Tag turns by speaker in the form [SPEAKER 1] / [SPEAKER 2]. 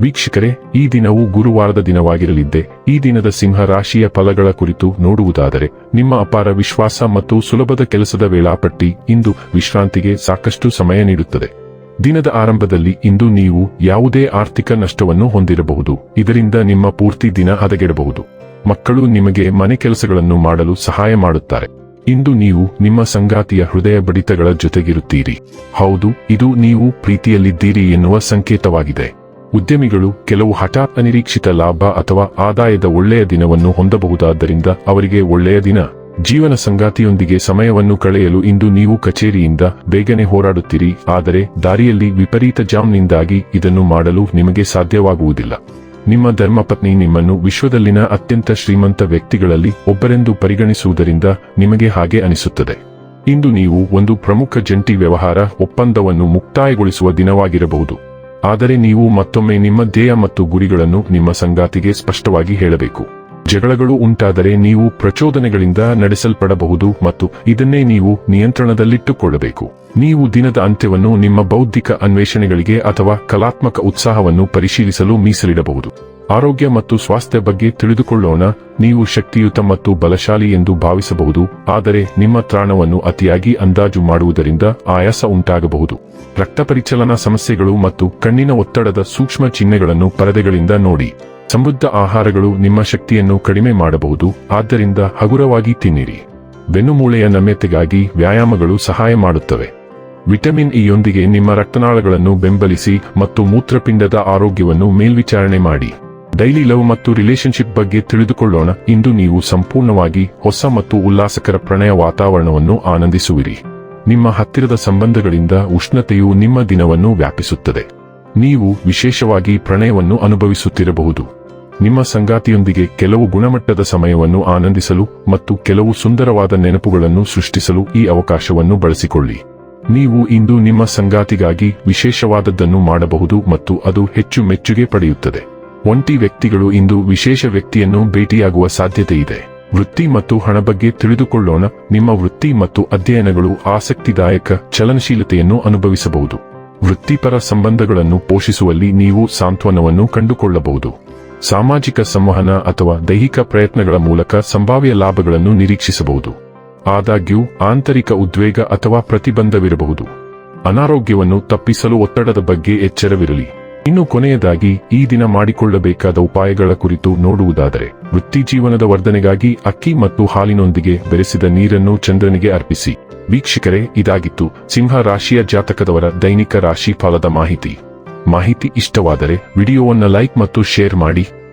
[SPEAKER 1] ವೀಕ್ಷಕರೇ, ಈ ದಿನವು ಗುರುವಾರದ ದಿನವಾಗಿರಲಿದ್ದೆ. ಈ ದಿನದ ಸಿಂಹ ರಾಶಿಯ ಫಲಗಳ ಕುರಿತು ನೋಡುವುದಾದರೆ, ನಿಮ್ಮ ಅಪಾರ ವಿಶ್ವಾಸ ಮತ್ತು ಸುಲಭದ ಕೆಲಸದ ವೇಳಾಪಟ್ಟಿ ಇಂದು ವಿಶ್ರಾಂತಿಗೆ ಸಾಕಷ್ಟು ಸಮಯ ನೀಡುತ್ತದೆ. ದಿನದ ಆರಂಭದಲ್ಲಿ ಇಂದು ನೀವು ಯಾವುದೇ ಆರ್ಥಿಕ ನಷ್ಟವನ್ನು ಹೊಂದಿರಬಹುದು. ಇದರಿಂದ ನಿಮ್ಮ ಪೂರ್ತಿ ದಿನ ಹದಗೆಡಬಹುದು. ಮಕ್ಕಳು ನಿಮಗೆ ಮನೆ ಕೆಲಸಗಳನ್ನು ಮಾಡಲು ಸಹಾಯ ಮಾಡುತ್ತಾರೆ. ಇಂದು ನೀವು ನಿಮ್ಮ ಸಂಗಾತಿಯ ಹೃದಯ ಬಡಿತಗಳ ಜೊತೆಗಿರುತ್ತೀರಿ. ಹೌದು, ಇದು ನೀವು ಪ್ರೀತಿಯಲ್ಲಿದ್ದೀರಿ ಎನ್ನುವ ಸಂಕೇತವಾಗಿದೆ. ಉದ್ಯಮಿಗಳು ಕೆಲವು ಹಠಾತ್ ಅನಿರೀಕ್ಷಿತ ಲಾಭ ಅಥವಾ ಆದಾಯದ ಒಳ್ಳೆಯ ದಿನವನ್ನು ಹೊಂದಬಹುದಾದ್ದರಿಂದ ಅವರಿಗೆ ಒಳ್ಳೆಯ ದಿನ. ಜೀವನ ಸಂಗಾತಿಯೊಂದಿಗೆ ಸಮಯವನ್ನು ಕಳೆಯಲು ಇಂದು ನೀವು ಕಚೇರಿಯಿಂದ ಬೇಗನೆ ಹೋರಾಡುತ್ತೀರಿ, ಆದರೆ ದಾರಿಯಲ್ಲಿ ವಿಪರೀತ ಜಾಮ್ನಿಂದಾಗಿ ಇದನ್ನು ಮಾಡಲು ನಿಮಗೆ ಸಾಧ್ಯವಾಗುವುದಿಲ್ಲ. ನಿಮ್ಮ ಧರ್ಮಪತ್ನಿ ನಿಮ್ಮನ್ನು ವಿಶ್ವದಲ್ಲಿನ ಅತ್ಯಂತ ಶ್ರೀಮಂತ ವ್ಯಕ್ತಿಗಳಲ್ಲಿ ಒಬ್ಬರೆಂದು ಪರಿಗಣಿಸುವುದರಿಂದ ನಿಮಗೆ ಹಾಗೆ ಅನಿಸುತ್ತದೆ. ಇಂದು ನೀವು ಒಂದು ಪ್ರಮುಖ ಜಂಟಿ ವ್ಯವಹಾರ ಒಪ್ಪಂದವನ್ನು ಮುಕ್ತಾಯಗೊಳಿಸುವ ದಿನವಾಗಿರಬಹುದು. ಆದರೆ ನೀವು ಮತ್ತೊಮ್ಮೆ ನಿಮ್ಮ ಧ್ಯೇಯ ಮತ್ತು ಗುರಿಗಳನ್ನು ನಿಮ್ಮ ಸಂಗಾತಿಗೆ ಸ್ಪಷ್ಟವಾಗಿ ಹೇಳಬೇಕು. ಜಗಳಗಳು ಉಂಟಾದರೆ ನೀವು ಪ್ರಚೋದನೆಗಳಿಂದ ನಡೆಸಲ್ಪಡಬಹುದು ಮತ್ತು ಇದನ್ನೇ ನೀವು ನಿಯಂತ್ರಣದಲ್ಲಿಟ್ಟುಕೊಳ್ಳಬೇಕು. ನೀವು ದಿನದ ಅಂತ್ಯವನ್ನು ನಿಮ್ಮ ಬೌದ್ಧಿಕ ಅನ್ವೇಷಣೆಗಳಿಗೆ ಅಥವಾ ಕಲಾತ್ಮಕ ಉತ್ಸಾಹವನ್ನು ಪರಿಶೀಲಿಸಲು ಮೀಸಲಿಡಬಹುದು. ಆರೋಗ್ಯ ಮತ್ತು ಸ್ವಾಸ್ಥ್ಯ ಬಗ್ಗೆ ತಿಳಿದುಕೊಳ್ಳೋಣ, ನೀವು ಶಕ್ತಿಯುತ ಮತ್ತು ಬಲಶಾಲಿ ಎಂದು ಭಾವಿಸಬಹುದು, ಆದರೆ ನಿಮ್ಮ ತ್ರಾಣವನ್ನು ಅತಿಯಾಗಿ ಅಂದಾಜು ಮಾಡುವುದರಿಂದ ಆಯಾಸ ಉಂಟಾಗಬಹುದು. ರಕ್ತ ಪರಿಚಲನಾ ಸಮಸ್ಯೆಗಳು ಮತ್ತು ಕಣ್ಣಿನ ಒತ್ತಡದ ಸೂಕ್ಷ್ಮ ಚಿಹ್ನೆಗಳನ್ನು ಪರದೆಗಳಿಂದ ನೋಡಿ. ಸಮೃದ್ಧ ಆಹಾರಗಳು ನಿಮ್ಮ ಶಕ್ತಿಯನ್ನು ಕಡಿಮೆ ಮಾಡಬಹುದು, ಆದ್ದರಿಂದ ಹಗುರವಾಗಿ ತಿನ್ನಿರಿ. ಬೆನ್ನುಮೂಳೆಯ ನಮ್ಯತೆಗಾಗಿ ವ್ಯಾಯಾಮಗಳು ಸಹಾಯ ಮಾಡುತ್ತವೆ. ವಿಟಮಿನ್ ಇಯೊಂದಿಗೆ ನಿಮ್ಮ ರಕ್ತನಾಳಗಳನ್ನು ಬೆಂಬಲಿಸಿ ಮತ್ತು ಮೂತ್ರಪಿಂಡದ ಆರೋಗ್ಯವನ್ನು ಮೇಲ್ವಿಚಾರಣೆ ಮಾಡಿ. ಡೈಲಿ ಲವ್ ಮತ್ತು ರಿಲೇಶನ್ಶಿಪ್ ಬಗ್ಗೆ ತಿಳಿದುಕೊಳ್ಳೋಣ. ಇಂದು ನೀವು ಸಂಪೂರ್ಣವಾಗಿ ಹೊಸ ಮತ್ತು ಉಲ್ಲಾಸಕರ ಪ್ರಣಯ ವಾತಾವರಣವನ್ನು ಆನಂದಿಸುವಿರಿ. ನಿಮ್ಮ ಹತ್ತಿರದ ಸಂಬಂಧಗಳಿಂದ ಉಷ್ಣತೆಯು ನಿಮ್ಮ ದಿನವನ್ನು ವ್ಯಾಪಿಸುತ್ತದೆ. ನೀವು ವಿಶೇಷವಾಗಿ ಪ್ರಣಯವನ್ನು ಅನುಭವಿಸುತ್ತಿರಬಹುದು. ನಿಮ್ಮ ಸಂಗಾತಿಯೊಂದಿಗೆ ಕೆಲವು ಗುಣಮಟ್ಟದ ಸಮಯವನ್ನು ಆನಂದಿಸಲು ಮತ್ತು ಕೆಲವು ಸುಂದರವಾದ ನೆನಪುಗಳನ್ನು ಸೃಷ್ಟಿಸಲು ಈ ಅವಕಾಶವನ್ನು ಬಳಸಿಕೊಳ್ಳಿ. ನೀವು ಇಂದು ನಿಮ್ಮ ಸಂಗಾತಿಗಾಗಿ ವಿಶೇಷವಾದದ್ದನ್ನು ಮಾಡಬಹುದು ಮತ್ತು ಅದು ಹೆಚ್ಚು ಮೆಚ್ಚುಗೆ ಪಡೆಯುತ್ತದೆ. ಒಂಟಿ ವ್ಯಕ್ತಿಗಳು ಇಂದು ವಿಶೇಷ ವ್ಯಕ್ತಿಯನ್ನು ಭೇಟಿಯಾಗುವ ಸಾಧ್ಯತೆ ಇದೆ ವೃತ್ತಿ ಮತ್ತು ಹಣ ಬಗ್ಗೆ ತಿಳಿದುಕೊಳ್ಳೋಣ. ನಿಮ್ಮ ವೃತ್ತಿ ಮತ್ತು ಅಧ್ಯಯನಗಳು ಆಸಕ್ತಿದಾಯಕ ಚಲನಶೀಲತೆಯನ್ನು ಅನುಭವಿಸಬಹುದು. ವೃತ್ತಿಪರ ಸಂಬಂಧಗಳನ್ನು ಪೋಷಿಸುವಲ್ಲಿ ನೀವು ಸಾಂತ್ವನವನ್ನು ಕಂಡುಕೊಳ್ಳಬಹುದು. ಸಾಮಾಜಿಕ ಸಂವಹನ ಅಥವಾ ದೈಹಿಕ ಪ್ರಯತ್ನಗಳ ಮೂಲಕ ಸಂಭಾವ್ಯ ಲಾಭಗಳನ್ನು ನಿರೀಕ್ಷಿಸಬಹುದು. ಆದಾಗ್ಯೂ ಆಂತರಿಕ ಉದ್ವೇಗ ಅಥವಾ ಪ್ರತಿಬಂಧವಿರಬಹುದು. ಅನಾರೋಗ್ಯವನ್ನು ತಪ್ಪಿಸಲು ಒತ್ತಡದ ಬಗ್ಗೆ ಎಚ್ಚರವಿರಲಿ. ಇನ್ನು ಕೊನೆಯದಾಗಿ, ಈ ದಿನ ಮಾಡಿಕೊಳ್ಳಬೇಕಾದ ಉಪಾಯಗಳ ಕುರಿತು ನೋಡುವುದಾದರೆ ವೃತ್ತಿಜೀವನದ ವರ್ಧನೆಗಾಗಿ ಅಕ್ಕಿ ಮತ್ತು ಹಾಲಿನೊಂದಿಗೆ ಬೆರೆಸಿದ ನೀರನ್ನು ಚಂದ್ರನಿಗೆ ಅರ್ಪಿಸಿ. ವೀಕ್ಷಕರೇ, ಇದಾಗಿತ್ತು ಸಿಂಹ ರಾಶಿಯ ಜಾತಕದವರ ದೈನಿಕ ರಾಶಿ ಫಲದ ಮಾಹಿತಿ. ಮಾಹಿತಿ ಇಷ್ಟವಾದರೆ, ವಿಡಿಯೋವನ್ನು ಲೈಕ್ ಮತ್ತು ಶೇರ್ ಮಾಡಿ.